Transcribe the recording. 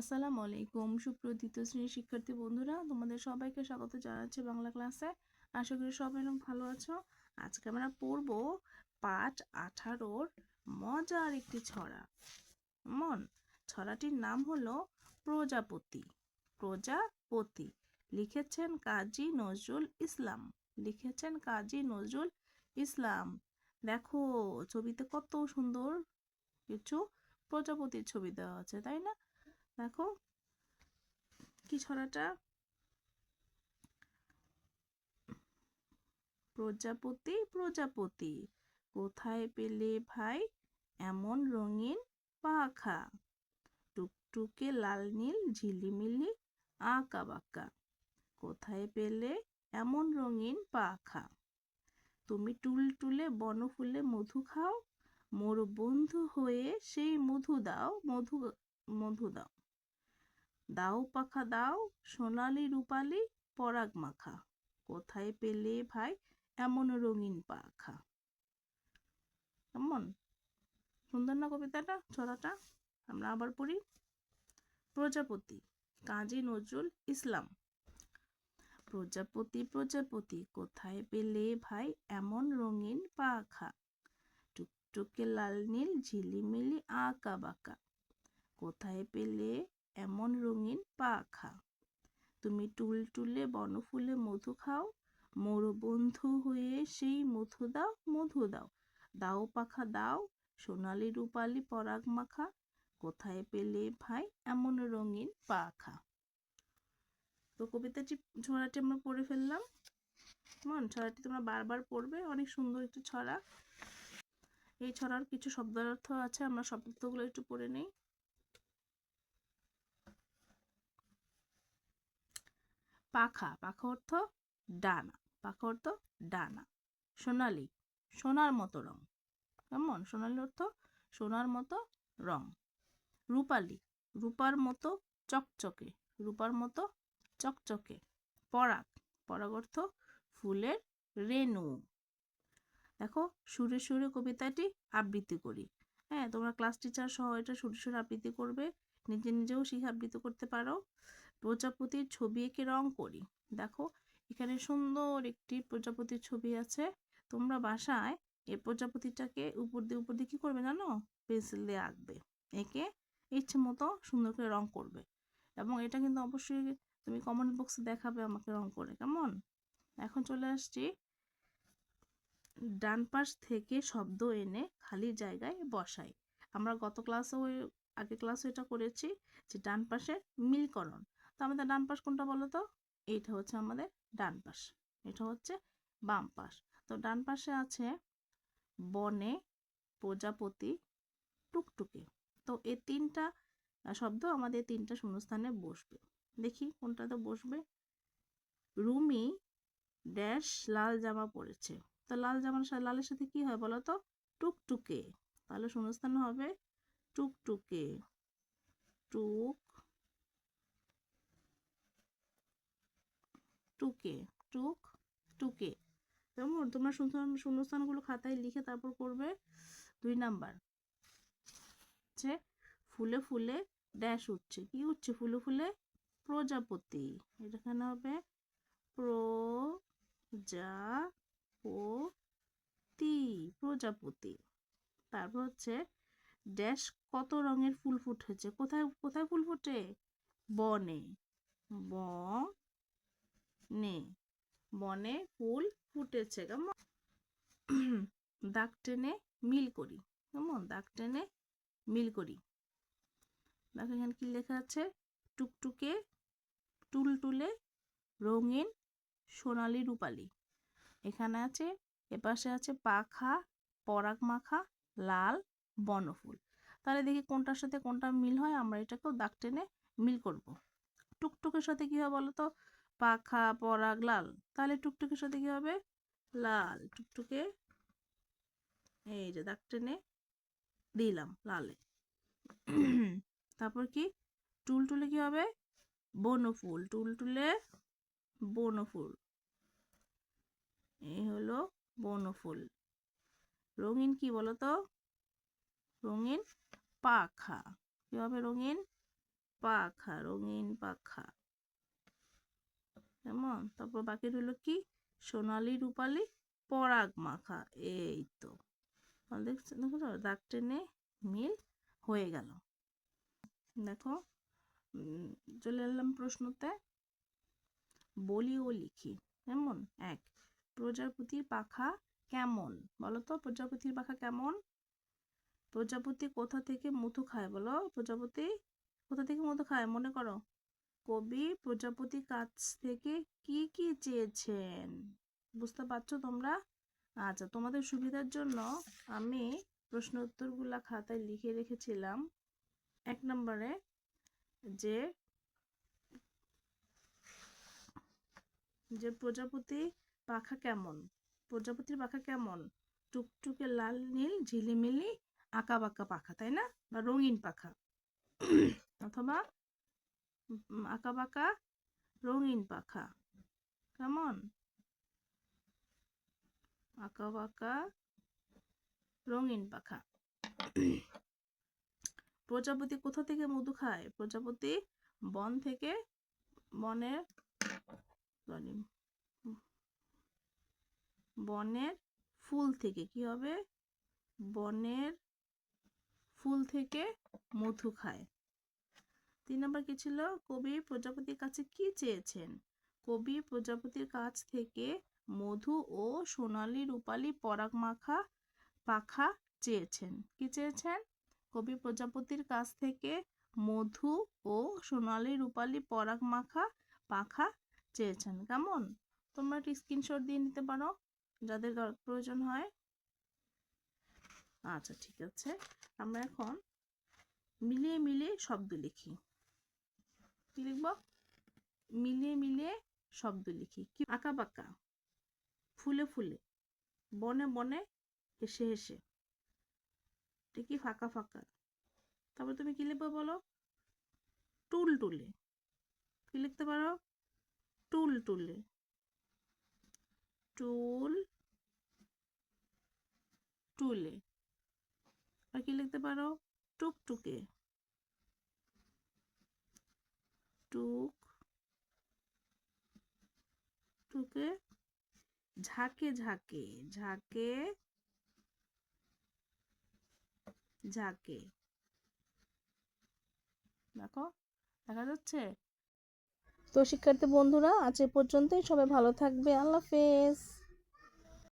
আসসালামু আলাইকুম। সুপ্রতীত শ্রেণির শিক্ষার্থী বন্ধুরা, তোমাদের সবাইকে স্বাগত জানাচ্ছি বাংলা ক্লাসে। আশা করি সবাই ভালো আছো। আজকে আমরা পড়ব পাঠ আঠারোর মজার একটি ছড়া। মন, ছড়াটির নাম হলো প্রজাপতি। প্রজাপতি। লিখেছেন কাজী নজরুল ইসলাম। লিখেছেন কাজী নজরুল ইসলাম। দেখো, ছবিতে কত সুন্দর কিছু প্রজাপতির ছবি দেওয়া আছে, তাই না? দেখো। কি ছড়াটা? প্রজাপতি প্রজাপতি। কোথায় পেলে ভাই? এমন রঙিন পাখা। টুকটুকে লাল নীল, ঝিলিমিলি আঁকা বাঁকা কোথায় পেলে এমন রঙিন পাখা? তুমি টুলটুলে বনফুলে মধু খাও। মোর বন্ধু হয়ে সেই মধু দাও, মধু মধু দাও। দাও পাখা, দাও, সোনালি, রূপালি, পরাগ মাখা। কোথায় পেলে ভাই এমন রঙিন পাখা? কেমন? সুন্দর না কবিতাটা, ছড়াটা? আমরা আবার পড়ি। প্রজাপতি, কাজী নজরুল ইসলাম। প্রজাপতি প্রজাপতি, কোথায় পেলে ভাই এমন রঙিন পাখা? টুকটুকে লাল, নীল, ঝিলিমিলি, আঁকা বাঁকা। কোথায় পেলে এমন রঙিন পাখা তুমি টুলটুলে বনফুলে মধু খাও। মোর বন্ধু হয়ে সেই মধু দাও মধু দাও। দাও পাখা, দাও। সোনালি রূপালি পরাগ মাখা। কোথায় পেলে ভাই এমন রঙিন পাখা তো কবিতাটি, ছড়াটি আমরা পড়ে ফেললাম। মন, ছড়াটি তোমরা বারবার পড়বে। অনেক সুন্দর একটি ছড়া। এই ছড়ার কিছু শব্দার্থ আছে। আমরা শব্দগুলো একটু পড়ে নেই। পাখা পাখা অর্থ ডানা, পাখা অর্থ ডানা। সোনালি, সোনার মতো রং। কেমন? সোনালি অর্থ সোনার মতো রং। রূপালি, রূপার মতো চকচকে, রূপার মতো চকচকে। পরাগ পরাগ অর্থ ফুলের রেণু। দেখো, সুরে সুরে কবিতাটি আবৃত্তি করি। হ্যাঁ তোমরা ক্লাস টিচার সহ এটা সুরে সুরে আবৃত্তি করবে। নিজে নিজেও শিখে আবৃত্তি করতে পারো। প্রজাপতির ছবি এঁকে রং করি। দেখো, এখানে সুন্দর একটি প্রজাপতির ছবি আছে। তোমরা বাসায় এই প্রজাপতিটাকে উপর দিয়ে উপর দিয়ে কি করবে জানো? পেন্সিল দিয়ে আঁকবে। এঁকে ইচ্ছে মতো সুন্দর করে রং করবে। এবং এটা কিন্তু অবশ্যই তুমি কমেন্ট বক্সে দেখাবে আমাকে রং করে, কেমন? এখন চলে আসছি। ডান পাশ থেকে শব্দ এনে খালি জায়গায় বসাই। আমরা গত ক্লাসেও আগে ক্লাসে এটা করেছি যে ডান পাশে মিলকরণ। তো আমাদের ডান পাশ কোনটা বলো তো? এইটা হচ্ছে আমাদের ডান পাশ। এটা হচ্ছে বাম পাশ। তো ডান পাশে আছে বনে প্রজাপতি টুকটুকে। তো এই তিনটা শব্দ আমাদের তিনটা শূন্যস্থানে বসবে। দেখি কোনটাতে বসবে? রুমি ড্যাশ লাল জামা পরেছে। তো লাল জামার সাথে লালের সাথে কি হয় বলো তো? টুকটুকে। তাহলে শূন্যস্থান হবে টুকটুকে। টুক টুকে, টুক, টুকে। কেমন তোমরা শূন্যস্থানগুলো খাতায় লিখে তারপর করবে দুই নাম্বার। হচ্ছে ফুলে ফুলে ড্যাশ উঠছে। কি উঠছে? ফুলে ফুলে প্রজাপতি। এখানে হবে? প্রজাপতি প্রজাপতি। তারপর হচ্ছে ড্যাশ কত রঙের ফুল ফুটেছে? কোথায় কোথায় ফুল ফুটে? বনে। বনে বনে ফুল ফুটেছে, কেমন? দাগ টেনে মিল করি, কেমন? দাগ টেনে মিল করি। দেখো এখানে কি লেখা আছে? টুকটুকে টুলটুলে রঙিন সোনালি রূপালি। এখানে আছে এপাশে আছে পাখা, পরাগ মাখা, লাল বনফুল। তাহলে দেখি কোনটার সাথে কোনটা মিল হয়, আমরা এটাকেও দাগ টেনে মিল করব। টুকটুকের সাথে কি হয় বলো তো পাখা পরাগ লাল। তাহলে টুকটুকের সাথে কি হবে? লাল। টুকটুকে এই যে দাগ টেনে দিলাম লালে। তারপর কি? টুলটুলে কি হবে? বনফুল টুলটুলে বনফুল এই হলো বনফুল রঙিন কি বলতো? রঙিন পাখা। কি হবে রঙিন? পাখা। রঙিন পাখা। কেমন? তারপর বাকি রইল কি? সোনালি রূপালি পরাগ মাখা। এই তো দেখো দাগ টেনে মিল হয়ে গেল। দেখো চলে এলাম প্রশ্নতে। বলি ও লিখি। কেমন? এক, প্রজাপতির পাখা কেমন? বলো তো, প্রজাপতির পাখা কেমন? প্রজাপতি কোথা থেকে মধু খায় বলো? প্রজাপতি কোথা থেকে মধু খায়? মনে করো। কবি প্রজাপতির কাছ থেকে কি কি চেয়েছেন? বুঝতে পারছ তোমরা? আচ্ছা তোমাদের সুবিধার জন্য আমি প্রশ্ন উত্তরগুলা খাতায় লিখে রেখেছিলাম। এক নম্বরে যে যে প্রজাপতি পাখা কেমন? প্রজাপতির পাখা কেমন? টুকটুকে লাল, নীল, ঝিলিমিলি, আঁকা বাঁকা পাখা, তাই না? বা রঙিন পাখা। অথবা আঁকা বাঁকা রঙিন পাখা কেমন আঁকা বাঁকা রঙিন পাখা প্রজাপতি কোথা থেকে মধু খায়? প্রজাপতি বন থেকে বনের সরি বনের ফুল থেকে, কি হবে? বনের ফুল থেকে মধু খায়। তিন নম্বর কি ছিল? কবি প্রজাপতির কাছে কি চেয়েছেন? কবি প্রজাপতির কাছ থেকে মধু ও সোনালী রূপালী পরাগ মাখা, পাখা চেয়েছেন। কি চেয়েছেন? কবি প্রজাপতির কাছ থেকে মধু ও সোনালী রূপালী পরাগ মাখা, পাখা চেয়েছেন। কেমন? তোমরা একটি স্ক্রিনশট দিয়ে নিতে পারো, যাদের প্রয়োজন হয়। আচ্ছা ঠিক আছে। আমরা এখন মিলিয়ে মিলিয়ে শব্দ লিখি। কি লিখব? মিলিয়ে মিলিয়ে শব্দ লিখি। কি? আঁকা বাঁকা। ফুলে ফুলে। বনে বনে হেসে হেসে। ঠিকই ফাঁকা ফাঁকা। তারপর তুমি কি লিখবে বলো? টুল টুলে। কি লিখতে পারো? টুল টুলে। টুল টুলে। আর কি লিখতে পারো? টুকটুকে। টুক, টুকে ঝাঁকে ঝাঁকে ঝাঁকে ঝাঁকে। দেখো, দেখা যাচ্ছে? তো শিক্ষার্থী বন্ধুরা, আজ এ পর্যন্তই। সবাই ভালো থাকবে। আল্লাহ হাফেজ।